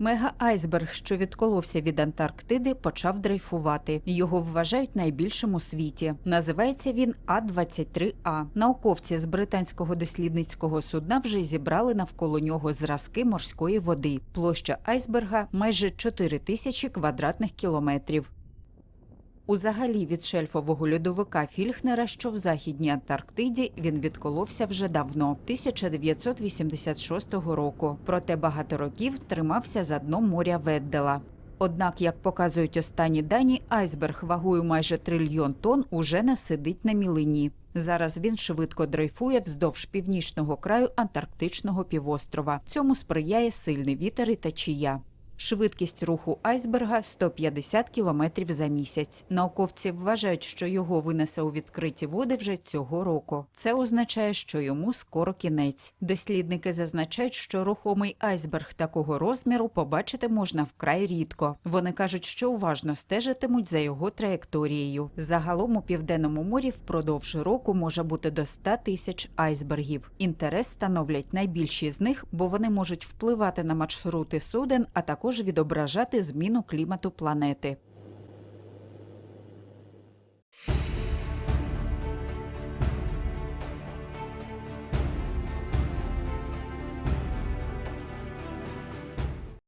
Мега-айсберг, що відколовся від Антарктиди, почав дрейфувати. Його вважають найбільшим у світі. Називається він А-23А. Науковці з британського дослідницького судна вже зібрали навколо нього зразки морської води. Площа айсберга майже 4 тисячі квадратних кілометрів. Узагалі від шельфового льодовика Фільхнера, що в західній Антарктиді, він відколовся вже давно, 1986 року. Проте багато років тримався за дном моря Веддела. Однак, як показують останні дані, айсберг вагою майже трильйон тонн уже не сидить на мілині. Зараз він швидко дрейфує вздовж північного краю Антарктичного півострова. Цьому сприяє сильний вітер і течія. Швидкість руху айсберга 150 км за місяць. Науковці вважають, що його винесе у відкриті води вже цього року. Це означає, що йому скоро кінець. Дослідники зазначають, що рухомий айсберг такого розміру побачити можна вкрай рідко. Вони кажуть, що уважно стежитимуть за його траєкторією. Загалом у південному морі впродовж року може бути до 100 тисяч айсбергів. Інтерес становлять найбільші з них, бо вони можуть впливати на маршрути суден, а також відображати зміну клімату планети.